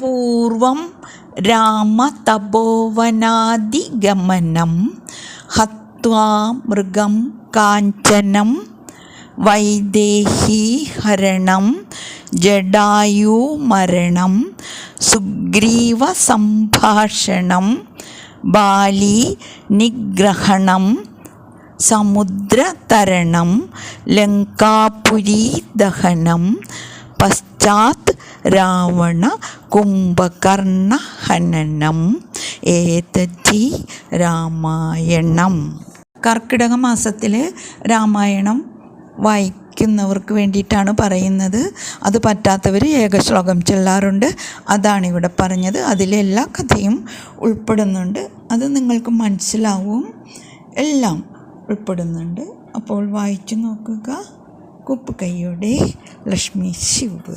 അപൂർവം രാമതപോവനാദിഗമനം ഹത്വാ മൃഗം കാഞ്ചനം വൈദേഹീഹരണം ജഡായുമരണം സുഗ്രീവസംഭാഷണം ബാലി നിഗ്രഹണം സമുദ്രതരണം ലങ്കാപുരീദഹനം പശ്ചാത് രാവണ കുംഭകർണഹനനം ഏതജി രാമായണം. കർക്കിടക മാസത്തിൽ രാമായണം വായിക്കുന്നവർക്ക് വേണ്ടിയിട്ടാണ് പറയുന്നത്. അത് പറ്റാത്തവർ ഏകശ്ലോകം ചെല്ലാറുണ്ട്. അതാണ് ഇവിടെ പറഞ്ഞത്. അതിലെ എല്ലാ കഥയും ഉൾപ്പെടുന്നുണ്ട്. അത് നിങ്ങൾക്ക് മനസ്സിലാവും. എല്ലാം ഉൾപ്പെടുന്നുണ്ട്. അപ്പോൾ വായിച്ചു നോക്കുക. കുപ്പ് കൈയോടെ ലക്ഷ്മി ശിവ്.